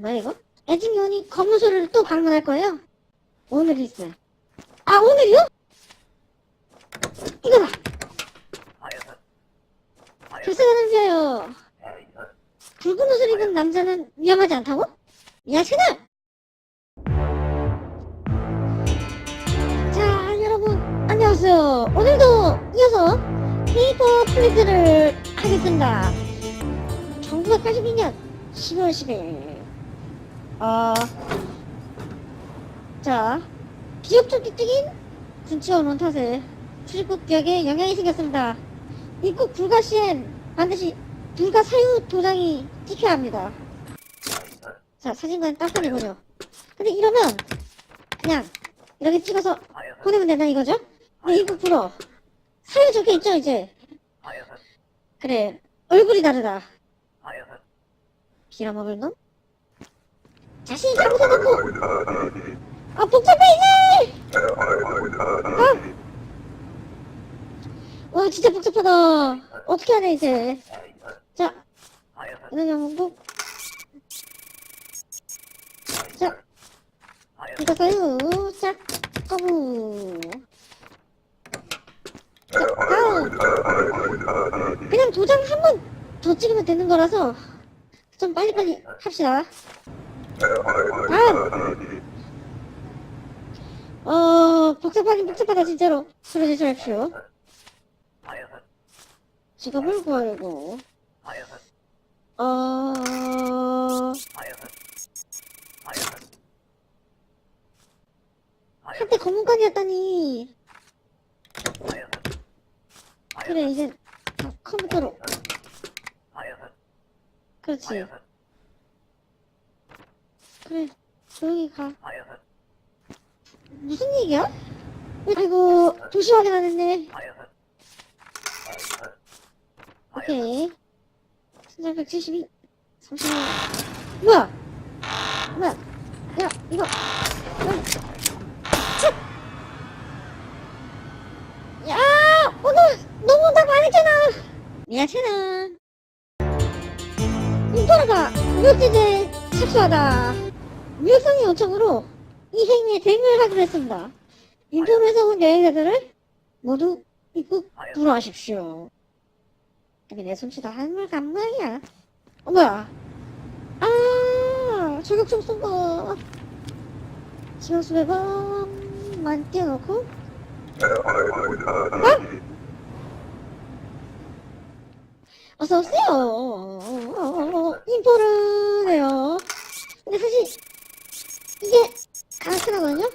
뭐야 이거? 애증연이 검문소를 또 방문할 거예요? 오늘 있어요. 아 오늘이요? 이거다. 불쌍한 남자요. 붉은 옷을 입은 남자는 위험하지 않다고? 야 채널! 자 여러분 안녕하세요. 오늘도 이어서 페이퍼 플리즈를 하겠습니다. 1982년 10월 10일 어... 자 비협조기적인 군치원 원탓에 출입국 기억에 영향이 생겼습니다. 입국 불가 시엔 반드시 불가 사유 도장이 찍혀야 합니다. 자 사진관 땄더니군요. 근데 이러면 그냥 이렇게 찍어서 보내면 된다 이거죠? 근데 입국 불어 사유 적혀 있죠 이제? 그래 얼굴이 다르다. 빌어먹을 놈? 자신이 잘못해놓고. 아 복잡해 이제! 아! 와 진짜 복잡하다. 어떻게 하냐 이제? 자 이런 영국 자 이거 사유 짝 거부 자 다음. 그냥 도장 한 번 더 찍으면 되는 거라서 좀 빨리빨리 합시다 다음 어 복잡하긴 복잡하다 진짜로. 그러지 마십시오. 직업을 구하려고 어 한때 검문관이었다니. 그래 이제 다 컴퓨터로. 그렇지 그래 조용히 가. 무슨 얘기야? 아이고 조심하게 나는데. 오케이. 372 32 뭐야? 뭐야? 야 이거. 야, 오늘 너무 다 많았잖아. 미안찮아. 인터가 무역지대에 착수하다 무역상의 요청으로 이 행위에 대응을 하기로 했습니다 인터에서 온 여행자들을 모두 입국 불허하십시오 이게 내 솜씨 다 한물 간말이야 어 뭐야 아 저격총 쏜 거 지금 수백 번만 띄워놓고 어서오세요 인포르네요 근데 사실 이게 가능하거든요.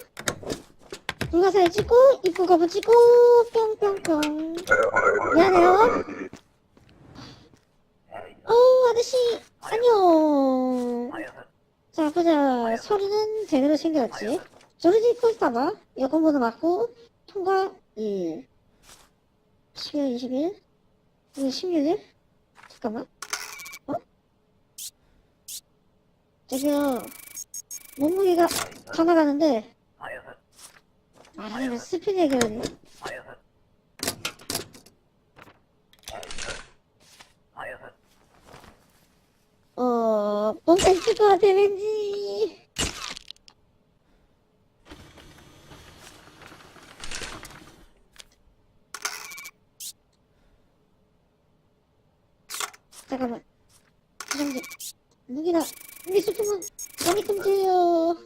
불가사를 찍고 입구 거부 찍고 뿅뿅뿅. 미안해요. 어 아저씨 안녕 자 보자. 서류는 제대로 챙겨왔지. 조르지 코스타바 여권번호 맞고 통과 1 12월 20일. 이게 16일? 잠깐만. 어? 저기요 몸무게가 더 나가는데 말하면 스피드 얘기하네 어 뭔가 있을 것 같아 왠지 잠깐만 이정지 무기나 우리 소통은 많이 금지해요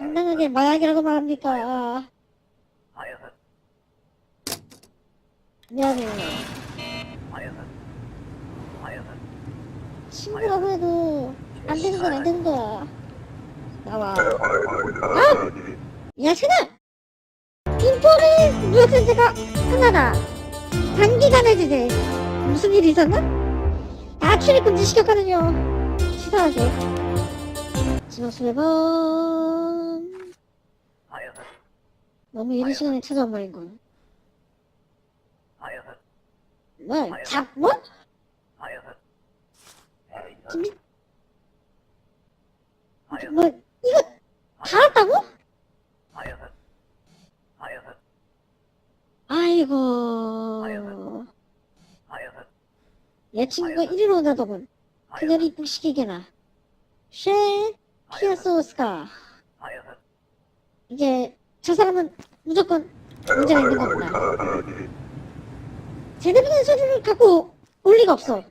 당당하게 마약이라고 말합니까? 미안해 친구라고 해도 안 되는 건 안 되는 거야. 나와. 아! 야 채널! 인포를 무역센터가 하나다. 단기간에 지내 무슨 일이 있었나? 다 출입 금지 시켰거든요. 치사하게. 지났수 매번 너무 이른 시간에 찾아온 말인걸 뭘? 잡? 뭐? 김뭐 이거 다 왔다고? 아이고 얘 친구가 이리로 온다더군. 그녀를 이쁘시키게나. 쉐, 피아소스카. 이제 저 사람은 무조건 문제가 있는 거구나. 제대로 된 소리를 갖고 올 리가 없어.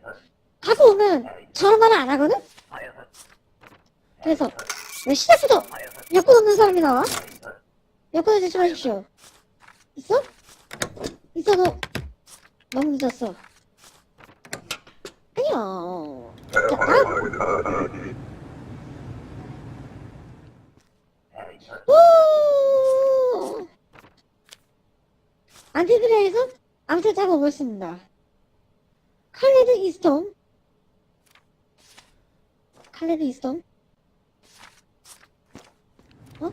갖고 오면 저런 말을 안 하거든? 그래서 왜 시작부터 여권 없는 사람이 나와? 여권을 제출하십시오. 있어? 있어도 너무 늦었어. 아니요. 자, 아? 오! 안티그레에서 암살 했습니다. 칼레드 이스톰 칼레드 이스톰 어?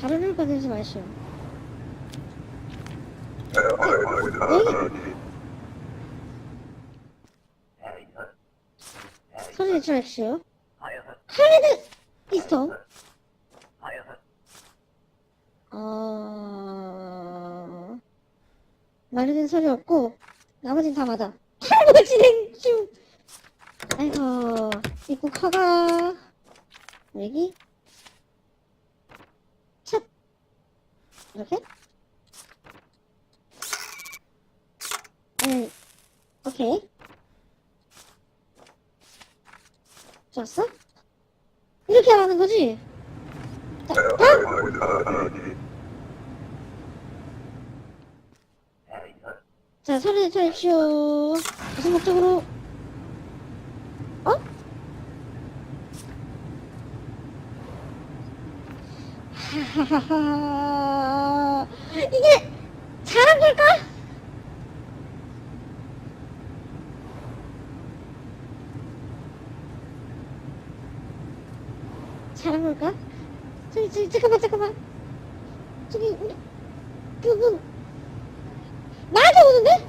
가루를 꺼내지 마시오. 소리 내주십시오. 칼레드 이스톰 어... 말해된 소리 없고 나머진 다 맞아. 탈모 진행 중. 아이고 입국 허가 여기 첫 이렇게 네 오케이 좋았어? 이렇게 하는 거지? 자, 다 자, 소리 내주십시오. 무슨 목적으로? 어? 이게 잘한 걸까? 잘한 걸까? 저기, 저기, 잠깐만, 잠깐만. 저기, 우리, 그분, 나한테 오는데?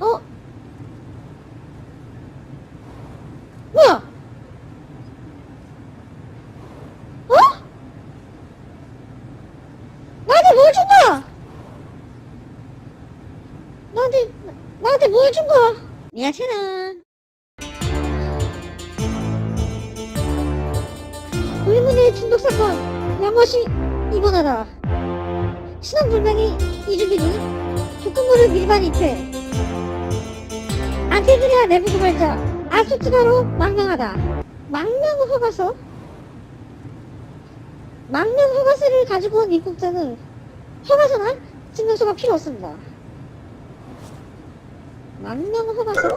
어? 뭐야? 어? 나한테 뭘 준 거야? 나한테, 나한테 뭘준 거야? 미안찮아. 의문의 중독 사건, 양호시 입원하다. 신원불명의 이주빈이 독극물을 밀반 입회 안티드리아 내부 고발자 아수트가로 망명하다 망명 허가서 망명 허가서를 가지고 온 입국자는 허가서나 증명서가 필요 없습니다 망명 허가서?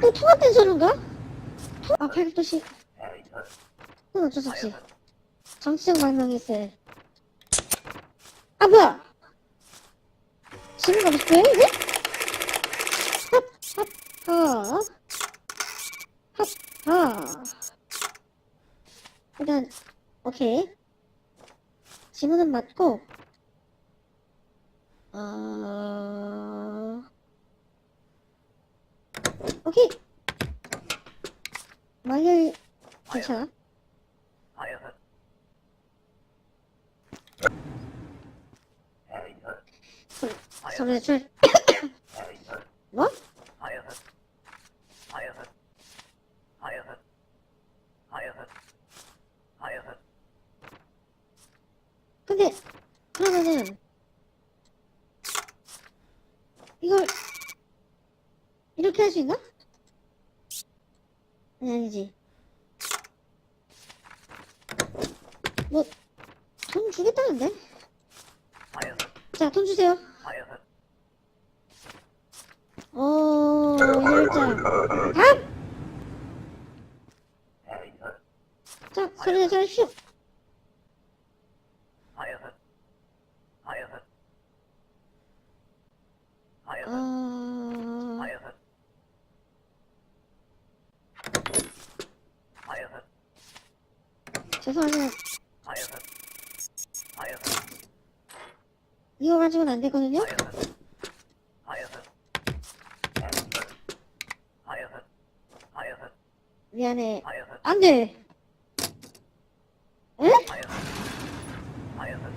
또 통합된 서류인가? 아 800도씨 그건 어쩔 수 없지. 정치적 있어요 아 뭐야? 지금 가고 싶어요 이제? 핫핫하. 핫하. 일단 오케이. 지문은 맞고 어 오케이 마이얼 괜찮아 소리 소리 줄 뭐? 근데 그러면은 이걸 이렇게 할 수 있나? 아니 아니지 뭐 돈 주겠다는데? 자 돈 주세요 어 어... 죄송하지만 이거 가지고는 안 되거든요? 미안해. 안돼. 에?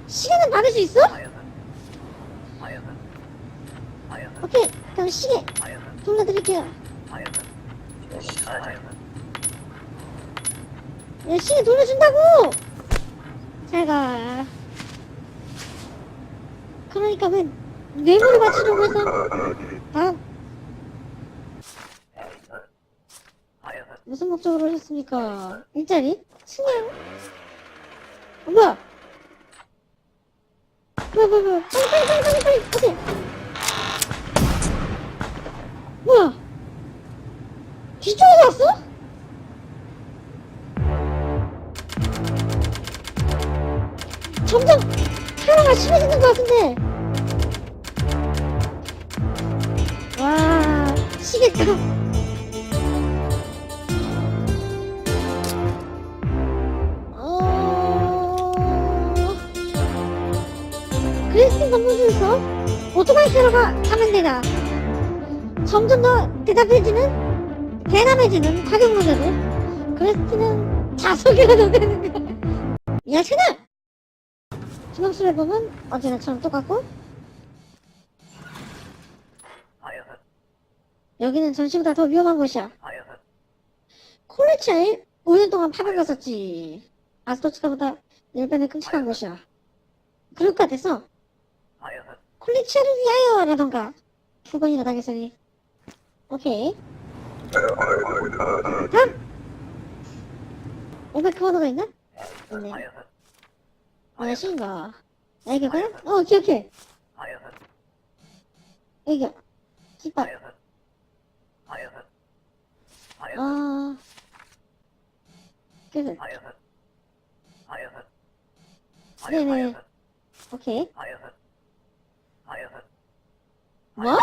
시간은 받을 수 있어? 오케이. 그럼 시계 돌려드릴게요. 야 시계 돌려준다고! 잘 가. 그러니까 왜 뇌물을 바치려고 해서 다음 무슨 목적으로 오셨습니까? 일자리? 승양? 어, 뭐야? 뭐야, 뭐야, 뭐야. 빨리, 빨리, 빨리, 빨리, 빨리. 어디? 뭐야? 뒤쪽에서 왔어? 점점 테러가 심해지는 것 같은데. 와, 시계가. 건물에서 오토바이 테러가 감행되다. 점점 더 대답해지는, 대담해지는 타격 모델을 그레스틴은 자석이라도 되는 거야. 야, 채널! 주먹술 앨범은 언제나처럼 똑같고, 여기는 전시보다 더 위험한 곳이야. 콜레치아에 5년 동안 파병갔었지. 아스토치카보다 10배는 끔찍한 곳이야. 그럴 것 같아서 콜레치아를 위하여 라던가. 두 번이나 당했으니. 오케이. 다음 500 코어너가 있나? 있네. 안녕하십니까 아 이게 뭐야? 어 오케이 오케이. 여기가 깃발 아 그래. 네네. 오케이 뭐?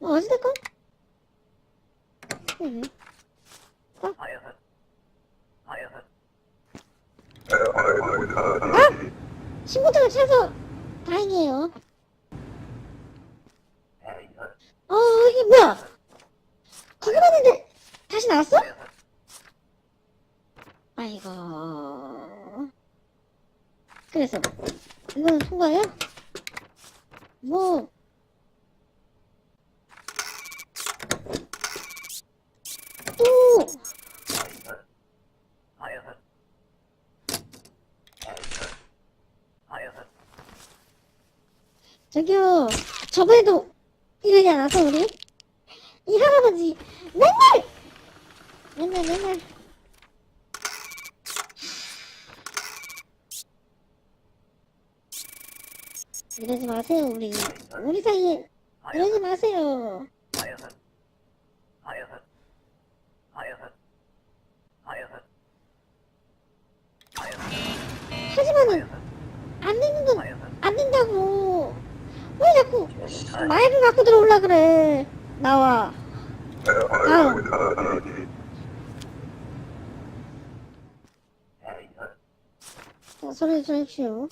어, 어찌됐건 네네 아! 친구들을 찾아서 다행이에요 어 이게 뭐야 궁금했는데 다시 나왔어? 아이고 그래서 이거는 통과야? 뭐 또! 저기요 저번에도 이러지 않았어 우리? 이 할아버지 맨날 맨날 맨날 이러지 마세요 우리. 우리 사이에 이러지 마세요. 하지만은 안 되는 건 안 된다고. 왜 자꾸 마이크 갖고 들어올라 그래? 나와. 다음. 자, 소리 좀 해주시오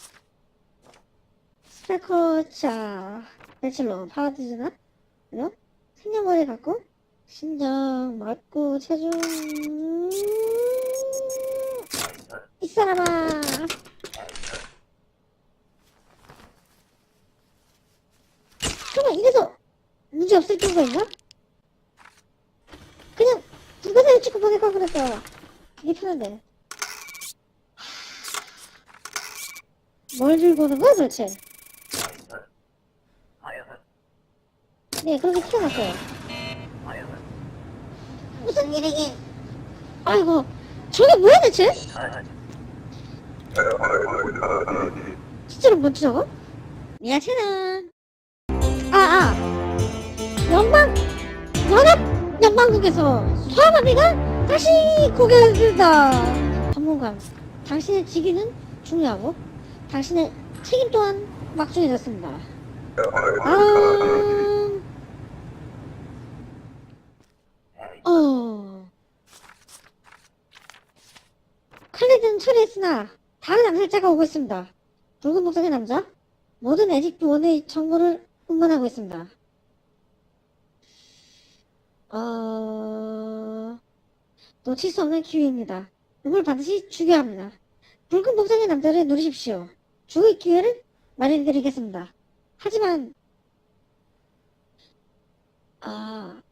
자 배칠로 파워디즈나? 그죠? 생년월일 갖고? 신장 맞고 체중. 이 사람아. 그러면 이래서 문제 없을 있나? 그냥 불가사를 찍고 보낼까 그랬어. 그게 편한데. 뭘 들고 오는 거야 도대체 네 그렇게 키워놨어요. 무슨 일이긴 아이고 저게 뭐야 대체? 진짜로 뭔지 저거? 미야채나 아 아. 연방 연합 연방국에서 소아마비가 다시 고개를 들다. 전문가 당신의 직위는 중요하고 당신의 책임 또한 막중해졌습니다. 아... 어... 처리했으나 다른 암살자가 오고 있습니다. 붉은 목성의 남자 모든 에디크 원의 정보를 응원하고 있습니다. 어... 놓칠 수 없는 기회입니다. 이걸 반드시 죽여야 합니다. 붉은 목성의 남자를 누리십시오. 죽을 기회를 마련해드리겠습니다. 하지만 아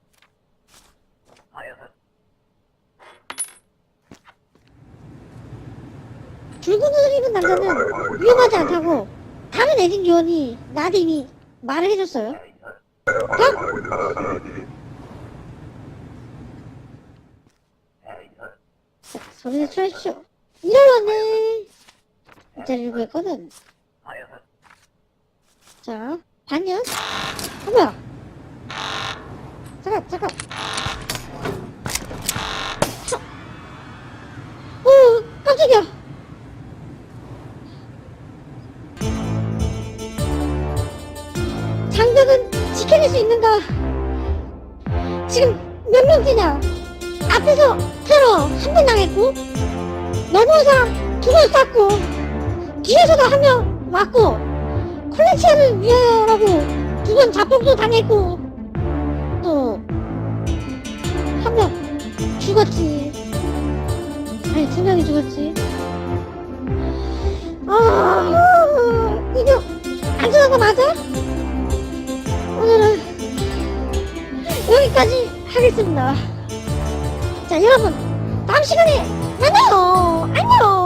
붉은 옷을 입은 남자는 위험하지 않다고 다른 에딩 요원이 나한테 이미 말을 해줬어요. 어? 자, 소리를 쳐주십시오. 일어났네. 이 자리를 구했거든. 자, 반년. 어, 뭐야? 잠깐, 잠깐. 몇 명째냐? 앞에서 테러 한 번 당했고, 넘어온 사람 두번 쐈고, 뒤에서도 한명 맞고, 콜레치아를 위하여라고 두 번 자폭도 당했고, 또, 한 명 죽었지. 아니, 두 명이 죽었지. 아, 이거 안전한 거 맞아? 오늘은 여기까지 하겠습니다. 자, 여러분, 다음 시간에 만나요. 안녕.